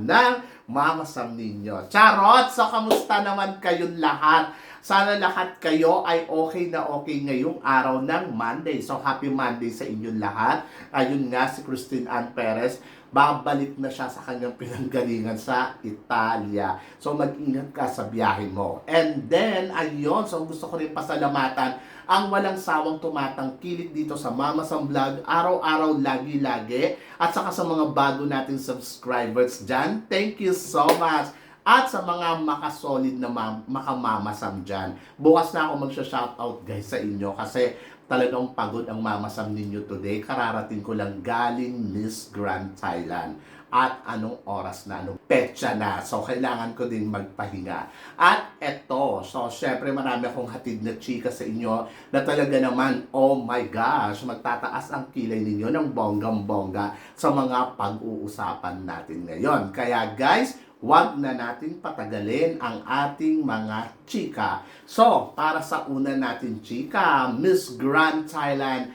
ng Mama Sam ninyo. Charot! So, kamusta naman kayong lahat? Sana lahat kayo ay okay na okay ngayong araw ng Monday. So, happy Monday sa inyong lahat. Ayun nga, si Christine Ann Perez, babalik na siya sa kanyang pinanggalingan sa Italia. So, mag-ingat ka sa biyahe mo. And then, ayun, so gusto ko rin pasalamatan ang walang sawang tumatangkilik dito sa Mama Sam Vlog, araw-araw, lagi-lagi, at saka sa mga bago nating subscribers dyan. Thank you so much! At sa mga makasolid na ma- makamamasam dyan, bukas na ako magsha-shoutout guys sa inyo kasi talagang pagod ang mamasam ninyo today. Kararating ko lang galing Miss Grand Thailand. At anong oras na, anong petsa na. So, kailangan ko din magpahinga. At eto, so syempre marami akong hatid na chika sa inyo na talaga naman, oh my gosh, magtataas ang kilay ninyo ng bonggang-bongga sa mga pag-uusapan natin ngayon. Kaya guys, wag na natin patagalin ang ating mga chika. So, para sa una natin chika, Miss Grand Thailand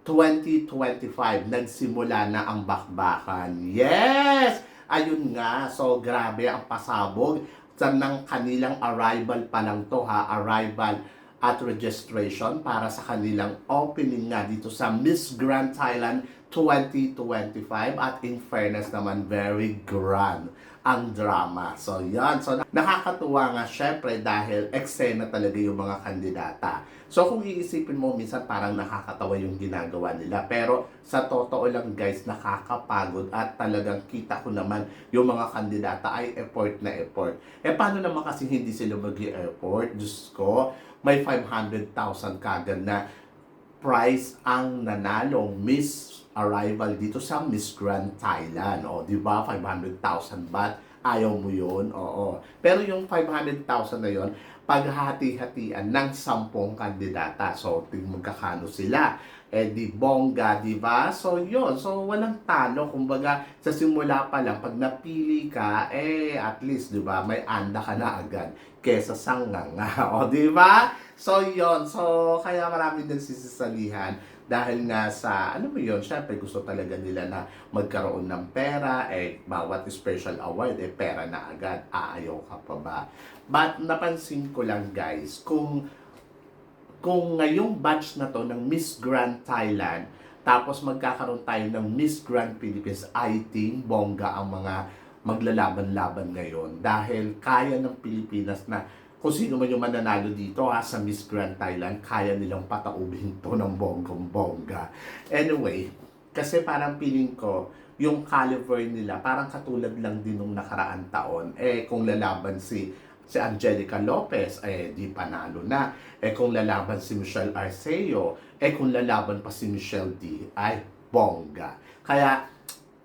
2025, nagsimula na ang bakbakan. Yes! Ayun nga, so grabe ang pasabog sa ng kanilang arrival pa lang to ha, arrival at registration para sa kanilang opening nga dito sa Miss Grand Thailand 2025 at in fairness naman very grand ang drama. So yan, so nakakatuwa nga syempre dahil eksena talaga yung mga kandidata. So kung iisipin mo minsan parang nakakatawa yung ginagawa nila pero sa totoo lang guys nakakapagod at talagang kita ko naman yung mga kandidata ay effort na effort. Eh paano naman kasi hindi sila mag-effort? Diyos ko, may 500,000 kagad na prize ang nanalong Miss Arrival dito sa Miss Grand Thailand. O, di ba? 500,000 baht. Ayaw mo yun? Oo. Pero yung 500,000 na yon paghati-hatian ng sampung kandidata. So, magkakano sila. Eh, di bongga, di ba? So, yun. So, walang talo. Kumbaga, sa simula pa lang, pag napili ka, eh, at least, di ba, may anda ka na agad kesa sanganga. O, di ba? So, yun. So, kaya marami nagsisisalihan dahil nga sa, ano mo yun, syempre gusto talaga nila na magkaroon ng pera, eh, bawat special award, eh, pera na agad, aayaw ka pa ba? But, napansin ko lang, guys, kung, kung ngayong batch na to ng Miss Grand Thailand, tapos magkakaroon tayo ng Miss Grand Philippines, I think, bongga ang mga maglalaban-laban ngayon dahil kaya ng Pilipinas na kung sino man yung mananalo dito ha, sa Miss Grand Thailand, kaya nilang pataubin to ng bonggong-bongga. Anyway, kasi parang feeling ko, yung caliber nila, parang katulad lang din nung nakaraan taon. Eh, kung lalaban si si Angelica Lopez, eh, di panalo na. Eh, kung lalaban si Michelle Arceo, eh, kung lalaban pa si Michelle D, ay, bongga. Kaya,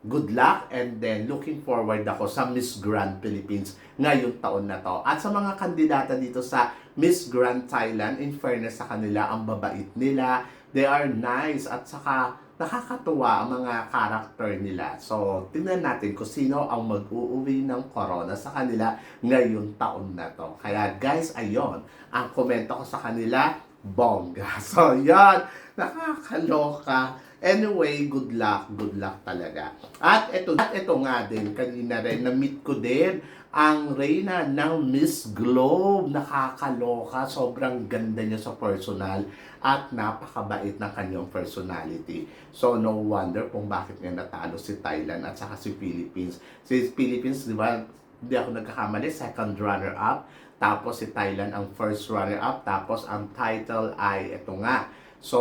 good luck and then looking forward ako sa Miss Grand Philippines ngayong taon na to. At sa mga kandidata dito sa Miss Grand Thailand, in fairness sa kanila, ang babait nila, they are nice at saka nakakatuwa ang mga character nila. So, tingnan natin kung sino ang mag-uuwi ng corona sa kanila ngayong taon na to. Kaya guys, ayon, ang komento ko sa kanila, bongga. So, yan, nakakaloka. Anyway, good luck, good luck talaga. At ito, at ito nga din, kanina rin, na-meet ko din ang reyna ng Miss Globe. Nakakaloka, sobrang ganda niya sa personal at napakabait ng kanyang personality. So, no wonder kung bakit niya natalo si Thailand at saka si Philippines. Si Philippines, di ba, hindi ako nagkakamali, second runner-up. Tapos si Thailand ang first runner-up. Tapos ang title ay, ito nga, So,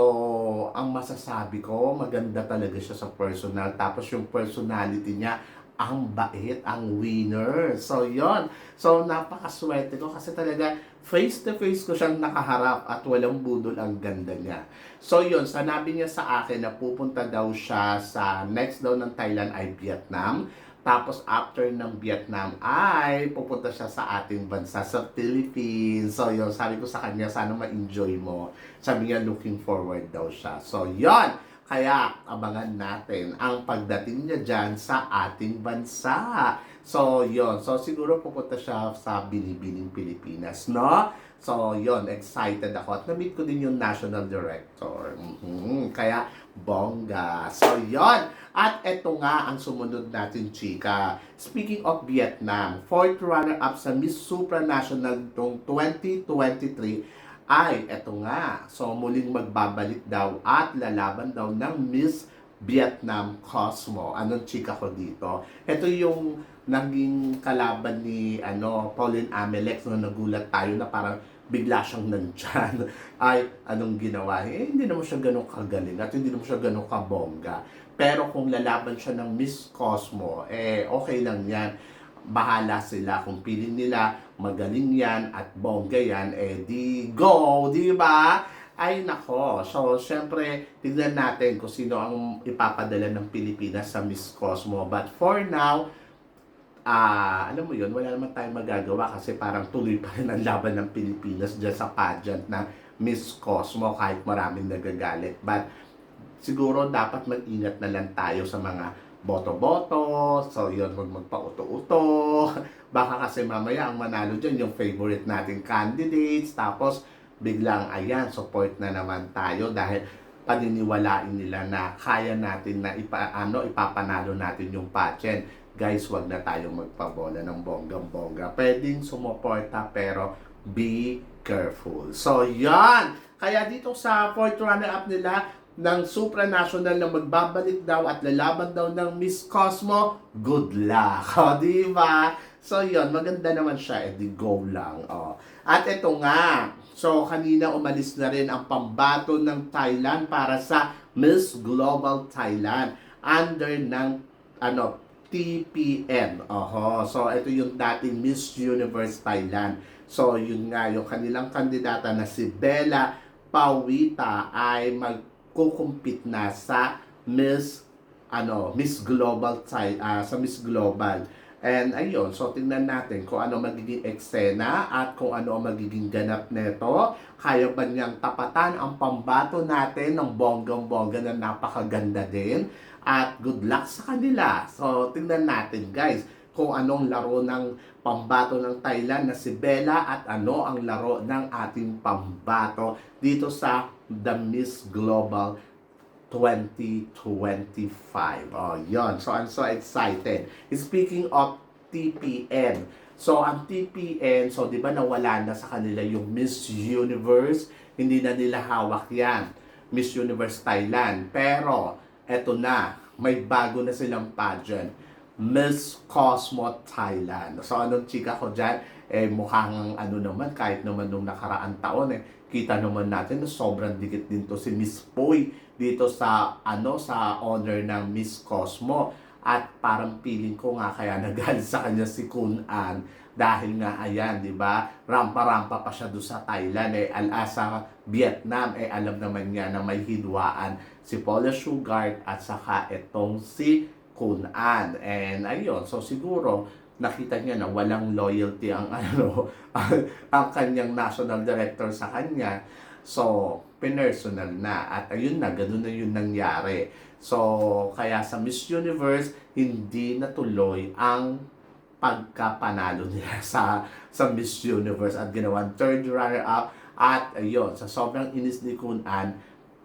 ang masasabi ko, maganda talaga siya sa personal. Tapos yung personality niya, ang bait, ang winner. So, yon So, napakaswerte ko kasi talaga face to face ko siyang nakaharap at walang budol ang ganda niya. So, yon sanabi niya sa akin na pupunta daw siya sa next daw ng Thailand ay Vietnam. Tapos after ng Vietnam ay pupunta siya sa ating bansa sa Philippines. So yun, sabi ko sa kanya, sana ma-enjoy mo. Sabi niya, looking forward daw siya. So yun, kaya abangan natin ang pagdating niya dyan sa ating bansa. So yun, so siguro pupunta siya sa Binibining Pilipinas, no? So yun, excited ako. At na-meet ko din yung national director. Mhm, Kaya bongga. So yun, at eto nga ang sumunod natin, chika. Speaking of Vietnam, fourth runner-up sa Miss Supranational noong 2023 ay eto nga. So muling magbabalik daw at lalaban daw ng Miss Vietnam Cosmo. Anong chika ko dito? Ito yung naging kalaban ni ano Pauline Amelex no nagulat tayo na parang bigla siyang nandyan. Ay, anong ginawa? Eh, hindi naman siya ganun kagaling at hindi naman siya ganun kabongga. Pero kung lalaban siya ng Miss Cosmo, eh, okay lang yan. Bahala sila. Kung piling nila, magaling yan at bongga yan, eh, di go, di ba? Ay, nako. So, syempre, tignan natin kung sino ang ipapadala ng Pilipinas sa Miss Cosmo. But for now, ah, alam mo yun, wala naman tayong magagawa kasi parang tuloy pa rin ang laban ng Pilipinas dyan sa pageant na Miss Cosmo kahit maraming nagagalit. But siguro dapat mag-ingat na lang tayo sa mga boto-boto. So yun, huwag magpa-uto-uto. Baka kasi mamaya ang manalo dyan yung favorite nating candidates. Tapos biglang ayan, support na naman tayo dahil paniniwalain nila na kaya natin na ipa, ano, ipapanalo natin yung pageant guys, wag na tayong magpabola ng bonggang-bongga. Pwedeng sumuporta pero be careful. So, yan! Kaya dito sa fourth runner-up nila ng supranational na magbabalik daw at lalaban daw ng Miss Cosmo, good luck. O, di ba? So, yon maganda naman siya. Eh, di go lang. O. At ito nga, so kanina umalis na rin ang pambato ng Thailand para sa Miss Global Thailand under ng ano TPN. Oho. So, ito yung dating Miss Universe Thailand. So, yun nga, yung kanilang kandidata na si Bella Pawita ay magkukumpit na sa Miss ano, Miss Global ah, sa Miss Global. And ayun, so tingnan natin kung ano magiging eksena at kung ano ang magiging ganap nito. Kaya ba niyang tapatan ang pambato natin ng bonggang-bongga na napakaganda din. At good luck sa kanila. So tingnan natin guys kung anong laro ng pambato ng Thailand na si Bella at ano ang laro ng ating pambato dito sa The Miss Global 2025. Oh, yon. So, I'm so excited. Speaking of TPN, so ang TPN, so di ba nawala na sa kanila yung Miss Universe? Hindi na nila hawak yan. Miss Universe Thailand. Pero, eto na, may bago na silang pageant. Miss Cosmo Thailand. So, anong chika ko dyan? Eh, mukhang ano naman, kahit naman nung nakaraan taon, eh, kita naman natin na sobrang dikit din to si Miss Poy dito sa ano sa honor ng Miss Cosmo at parang feeling ko nga kaya nagalit sa kanya si Kun An dahil nga ayan, 'di ba? Rampa-rampa pa siya doon sa Thailand eh ala sa Vietnam eh alam naman niya na may hidwaan si Paula Sugart at saka etong si Kun An. And ayun, so siguro nakita niya na walang loyalty ang ano ang, ang kanyang national director sa kanya. So, pinersonal na. At ayun na, ganun na yun nangyari. So, kaya sa Miss Universe, hindi natuloy ang pagkapanalo nila sa sa Miss Universe at ginawan third runner-up at ayun, sa sobrang inis ni Kun An,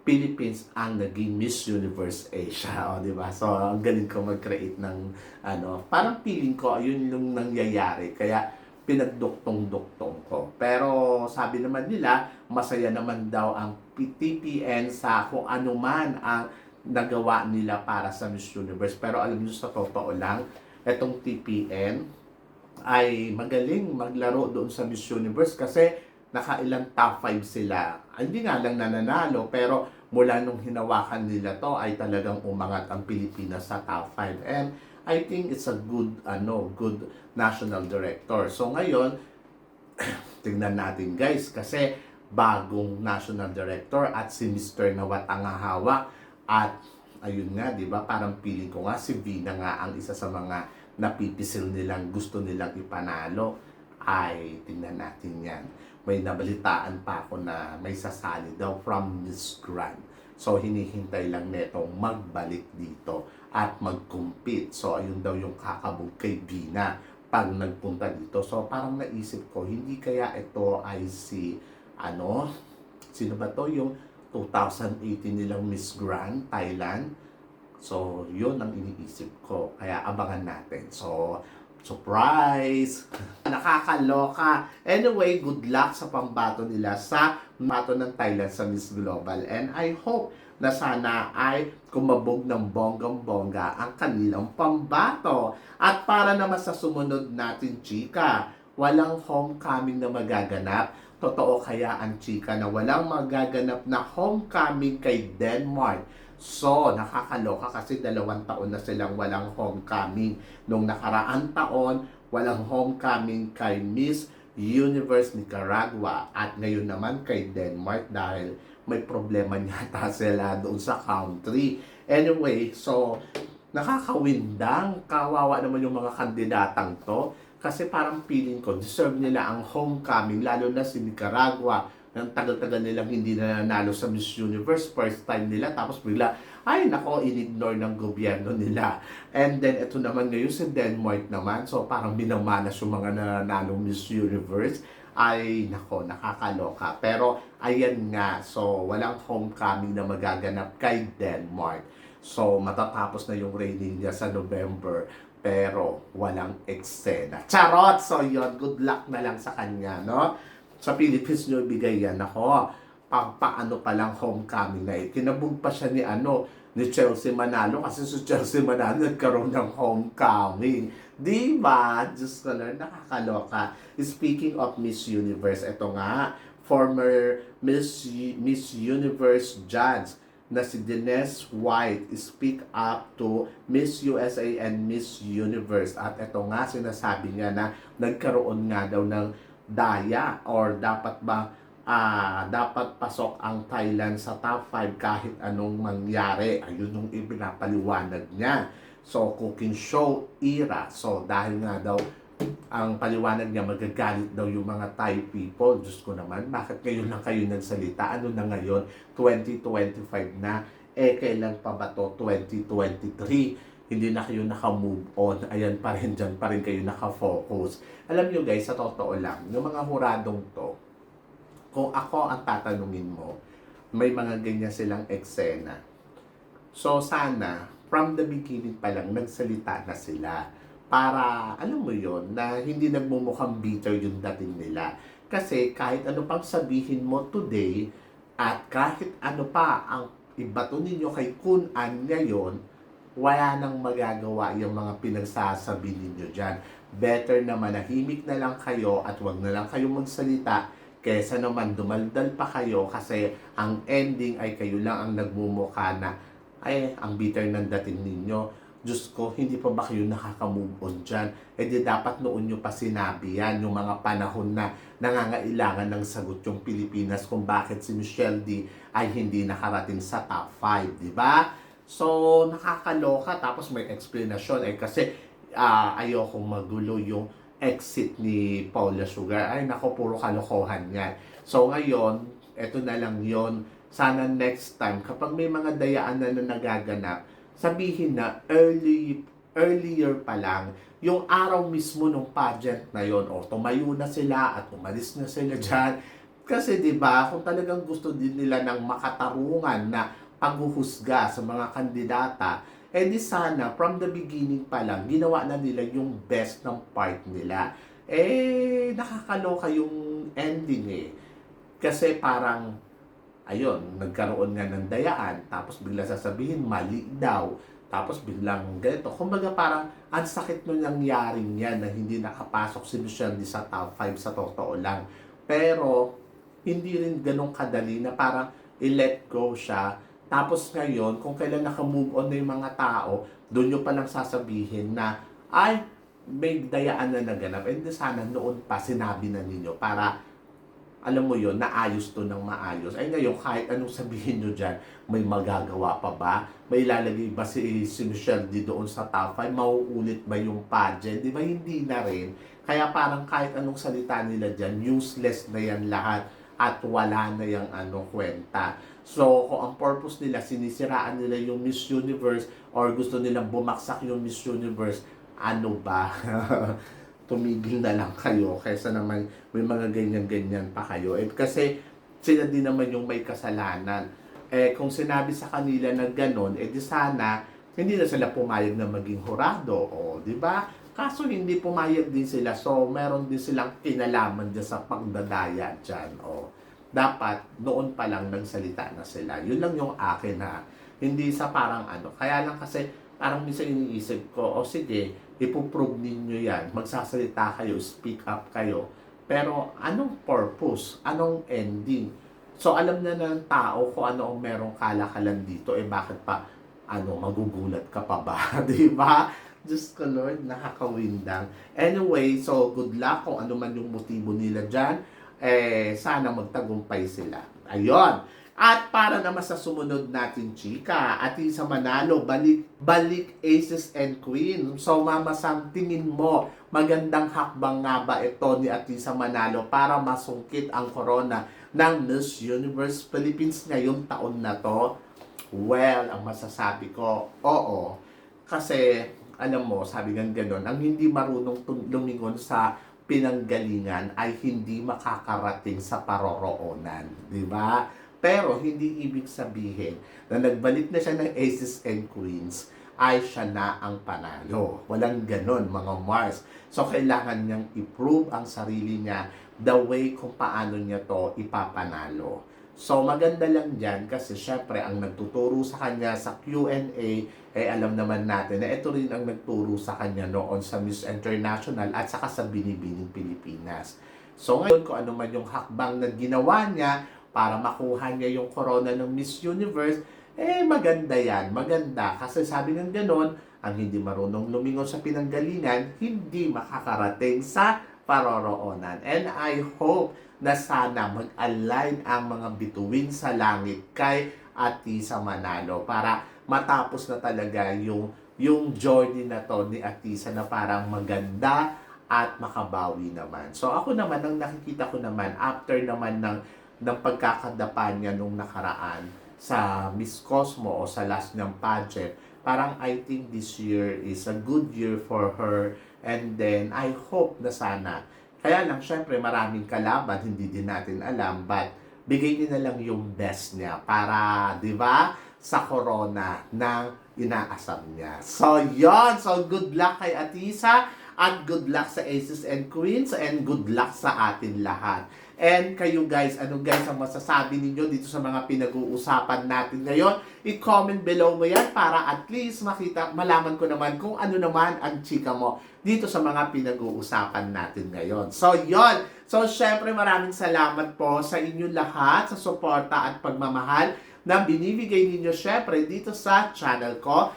Philippines ang naging Miss Universe Asia, o di ba? So, ang galing ko mag-create ng ano, parang feeling ko ayun yung nangyayari. Kaya pinagduktong-duktong ko. Pero sabi naman nila, masaya naman daw ang TPN sa kung ano man ang nagawa nila para sa Miss Universe. Pero alam niyo sa totoo lang, etong TPN ay magaling maglaro doon sa Miss Universe kasi nakailang top 5 sila. Hindi nga lang nananalo pero mula nung hinawakan nila to ay talagang umangat ang Pilipinas sa top 5. And I think it's a good, ano, good national director. So ngayon, tingnan natin guys, kasi bagong national director at si Mr. Nawat ang hawak at ayun nga, di ba, parang feeling ko nga si Vina nga ang isa sa mga napipisil nilang gusto nilang ipanalo ay tingnan natin yan. May nabalitaan pa ako na may sasali daw from Miss Grand. So, hinihintay lang netong magbalik dito at mag-compete. So, ayun daw yung kakabog kay Bina pag nagpunta dito. So, parang naisip ko, hindi kaya ito ay si, ano, sino ba to? Yung 2018 nilang Miss Grand, Thailand. So, yun ang iniisip ko. Kaya abangan natin. So, surprise! Nakakaloka. Anyway, good luck sa pambato nila sa bato ng Thailand sa Miss Global. And I hope na sana ay kumabog ng bonggang-bongga ang kanilang pambato. At para naman sa sumunod natin, chika, walang homecoming na magaganap. Totoo kaya ang chika na walang magaganap na homecoming kay Denmark. So, nakakaloka kasi dalawang taon na silang walang homecoming. Nung nakaraang taon, walang homecoming kay Miss Universe Nicaragua at ngayon naman kay Denmark dahil may problema yata sila doon sa country. Anyway, so nakakawindang, kawawa naman yung mga kandidatang to kasi parang feeling ko deserve nila ang homecoming lalo na si Nicaragua ng tagal-tagal nilang hindi na nanalo sa Miss Universe, first time nila, tapos bigla, ay nako, in-ignore ng gobyerno nila. And then, ito naman ngayon si Denmark naman, so parang binamanas yung mga nananalo Miss Universe, ay nako, nakakaloka. Pero, ayan nga, so walang homecoming na magaganap kay Denmark. So, matatapos na yung reigning niya sa November, pero walang eksena. Charot! So, yun, good luck na lang sa kanya, no? Sa Philippines nyo ibigay yan. Ako, pang paano pa lang homecoming na eh. Kinabog pa siya ni ano, ni Chelsea Manalo kasi si Chelsea Manalo nagkaroon ng homecoming. Di ba? Diyos ko lang, nakakaloka. Speaking of Miss Universe, ito nga, former Miss, Miss Universe judge na si Denise White speak up to Miss USA and Miss Universe. At ito nga, sinasabi niya na nagkaroon nga daw ng daya or dapat ba ah dapat pasok ang Thailand sa top 5 kahit anong mangyari. Ayun yung ipinapaliwanag niya. So, cooking show era. So, dahil nga daw ang paliwanag niya magagalit daw yung mga Thai people. Diyos ko naman, bakit ngayon lang kayo nagsalita? Ano na ngayon? 2025 na. Eh, kailan pa ba to? 2023 hindi na kayo naka-move on, ayan pa rin dyan pa rin kayo naka-focus. Alam nyo guys, sa totoo lang, yung mga huradong to, kung ako ang tatanungin mo, may mga ganyan silang eksena. So sana, from the beginning pa lang, nagsalita na sila para, alam mo yon na hindi nagmumukhang bitter yung dating nila. Kasi kahit ano pang sabihin mo today, at kahit ano pa ang ibato ninyo kay Kun An ngayon, wala nang magagawa yung mga pinagsasabi ninyo dyan. Better na manahimik na lang kayo at wag na lang kayo magsalita kesa naman dumaldal pa kayo kasi ang ending ay kayo lang ang nagmumukha na ay, ang bitter ng dating ninyo. Diyos ko, hindi pa ba kayo nakaka-move on dyan? E di dapat noon nyo pa sinabi yan, yung mga panahon na nangangailangan ng sagot yung Pilipinas kung bakit si Michelle D ay hindi nakarating sa top 5, di ba? So, nakakaloka. Tapos may explanation. Eh, kasi uh, ayokong magulo yung exit ni Paula Sugar. Ay, nako, puro kalokohan yan. So, ngayon, eto na lang yon Sana next time, kapag may mga dayaan na, na nagaganap, sabihin na early earlier pa lang, yung araw mismo ng pageant na yon o tumayo na sila at umalis na sila dyan. Kasi 'di ba, kung talagang gusto din nila ng makatarungan na paghuhusga sa mga kandidata, eh di sana from the beginning pa lang, ginawa na nila yung best ng part nila. Eh, nakakaloka yung ending eh. Kasi parang, ayun, nagkaroon nga ng dayaan, tapos bigla sasabihin, mali daw. Tapos biglang ganito. Kumbaga parang ang sakit nung nangyaring yan na hindi nakapasok si Michelle sa top 5 sa totoo lang. Pero, hindi rin ganun kadali na parang i-let go siya tapos ngayon, kung kailan naka-move on na yung mga tao, doon nyo palang sasabihin na, ay, may dayaan na naganap. And sana noon pa sinabi na ninyo para alam mo yon naayos to ng maayos. Ay ngayon, kahit anong sabihin nyo dyan, may magagawa pa ba? May ilalagay ba si, si Michelle D doon sa top 5? Mauulit ba yung pageant? Di ba? Hindi na rin. Kaya parang kahit anong salita nila dyan, useless na yan lahat at wala na yung ano kwenta. So, kung ang purpose nila, sinisiraan nila yung Miss Universe or gusto nilang bumaksak yung Miss Universe, ano ba? tumigil na lang kayo kaysa naman may mga ganyan-ganyan pa kayo. Eh, kasi sila din naman yung may kasalanan. Eh, kung sinabi sa kanila na gano'n, eh di sana hindi na sila pumayag na maging hurado. O, di ba? Kaso hindi pumayag din sila. So, meron din silang kinalaman dyan sa pagdadaya dyan. O, dapat noon pa lang nagsalita na sila. Yun lang yung akin ha. Hindi sa parang ano. Kaya lang kasi parang minsan iniisip ko, o sige, ipoprove ninyo yan. Magsasalita kayo, speak up kayo. Pero anong purpose? Anong ending? So alam na ng tao kung ano ang merong kalakalan dito, eh bakit pa ano, magugulat ka pa ba? Di ba? Diyos ko Lord, nakakawindang. Anyway, so good luck kung ano man yung motibo nila dyan. Eh, sana magtagumpay sila. Ayon. At para naman sa sumunod natin, chika, at sa Manalo, balik, balik Aces and Queen. So, Mama Sam, tingin mo, magandang hakbang nga ba ito ni Atisa Manalo para masungkit ang corona ng Miss Universe Philippines ngayong taon na to? Well, ang masasabi ko, oo. Kasi, alam mo, sabi ng ganon, ang hindi marunong lumingon sa pinanggalingan ay hindi makakarating sa paroroonan. Di ba? Pero hindi ibig sabihin na nagbalik na siya ng Aces and Queens ay siya na ang panalo. Walang ganon, mga Mars. So, kailangan niyang i-prove ang sarili niya the way kung paano niya to ipapanalo. So, maganda lang dyan kasi syempre ang nagtuturo sa kanya sa Q&A, eh alam naman natin na ito rin ang nagturo sa kanya noon sa Miss International at saka sa Binibining Pilipinas. So, ngayon kung ano man yung hakbang na ginawa niya para makuha niya yung corona ng Miss Universe, eh maganda yan, maganda. Kasi sabi ng ganon, ang hindi marunong lumingon sa pinanggalingan, hindi makakarating sa paroroonan. And I hope na sana mag-align ang mga bituin sa langit kay Atisa Manalo para matapos na talaga yung yung journey na to ni Atisa na parang maganda at makabawi naman. So ako naman, ang nakikita ko naman, after naman ng, ng pagkakadapa niya nung nakaraan sa Miss Cosmo o sa last niyang pageant, parang I think this year is a good year for her and then I hope na sana kaya lang, syempre, maraming kalaban, hindi din natin alam, but bigay niya na lang yung best niya para, di ba, sa corona na inaasam niya. So, yon So, good luck kay Atisa at good luck sa Aces and Queens and good luck sa atin lahat. And kayo guys, ano guys ang masasabi ninyo dito sa mga pinag-uusapan natin ngayon? I-comment below mo yan para at least makita, malaman ko naman kung ano naman ang chika mo dito sa mga pinag-uusapan natin ngayon. So, yon So, syempre maraming salamat po sa inyo lahat sa suporta at pagmamahal na binibigay ninyo syempre dito sa channel ko.